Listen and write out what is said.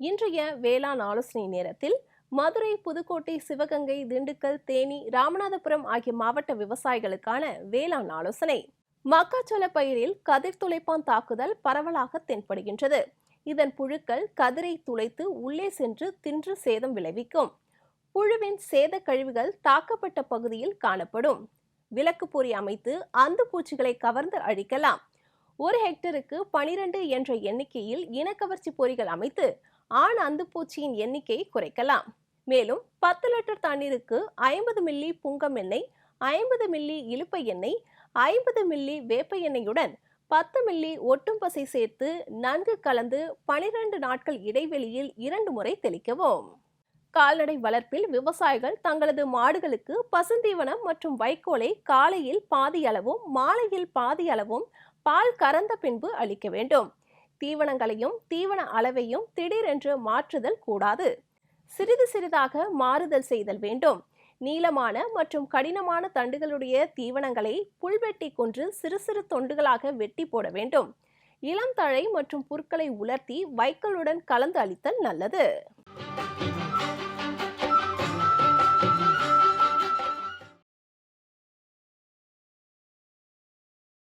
இன்றைய வேளாண் ஆலோசனை நேரத்தில் மதுரை புதுக்கோட்டை சிவகங்கை திண்டுக்கல் தேனி ராமநாதபுரம் ஆகிய மாவட்ட விவசாயிகளுக்கான வேளாண் ஆலோசனை. மக்காச்சோள பயிரில் கதிர் துளைப்பான் தாக்குதல் பரவலாக தென்படுகின்றது. இதன் புழுக்கள் கதிரை துளைத்து உள்ளே சென்று தின்று சேதம் விளைவிக்கும். புழுவின் சேத கழிவுகள் தாக்கப்பட்ட பகுதியில் காணப்படும். விளக்கு பொறி அமைத்து அந்த பூச்சிகளை கவர்ந்து அழிக்கலாம். ஒரு ஹெக்டருக்கு பனிரெண்டு என்ற எண்ணிக்கையில் இனக்கவர்ச்சி பொறிகள் அமைத்து ஆண் அந்துப்பூச்சியின் எண்ணிக்கையை குறைக்கலாம். மேலும் பத்து லிட்டர் தண்ணீருக்கு ஐம்பது மில்லி புங்கம் எண்ணெய் ஐம்பது மில்லி இழுப்ப எண்ணெய் ஐம்பது மில்லி வேப்ப எண்ணெயுடன் பத்து மில்லி ஒட்டும் பசை சேர்த்து நன்கு கலந்து பனிரெண்டு நாட்கள் இடைவெளியில் இரண்டு முறை தெளிக்கவும். கால்நடை வளர்ப்பில் விவசாயிகள் தங்களது மாடுகளுக்கு பசுந்தீவனம் மற்றும் வைக்கோலை காலையில் பாதி அளவும் மாலையில் பாதி அளவும் பால் கறந்த பின்பு அளிக்க வேண்டும். தீவனங்களையும் தீவன அளவையும் திடீரென்று மாற்றுதல் கூடாது. சிறிது சிறிதாக மாறுதல் செய்தல் வேண்டும். நீளமான மற்றும் கடினமான தண்டுகளுடைய தீவனங்களை புல்வெட்டி கொன்று சிறு சிறு தொண்டுகளாக வெட்டி போட வேண்டும். இளம் தழை மற்றும் புற்களை உலர்த்தி வைக்கோலுடன் கலந்து அளித்தல் நல்லது.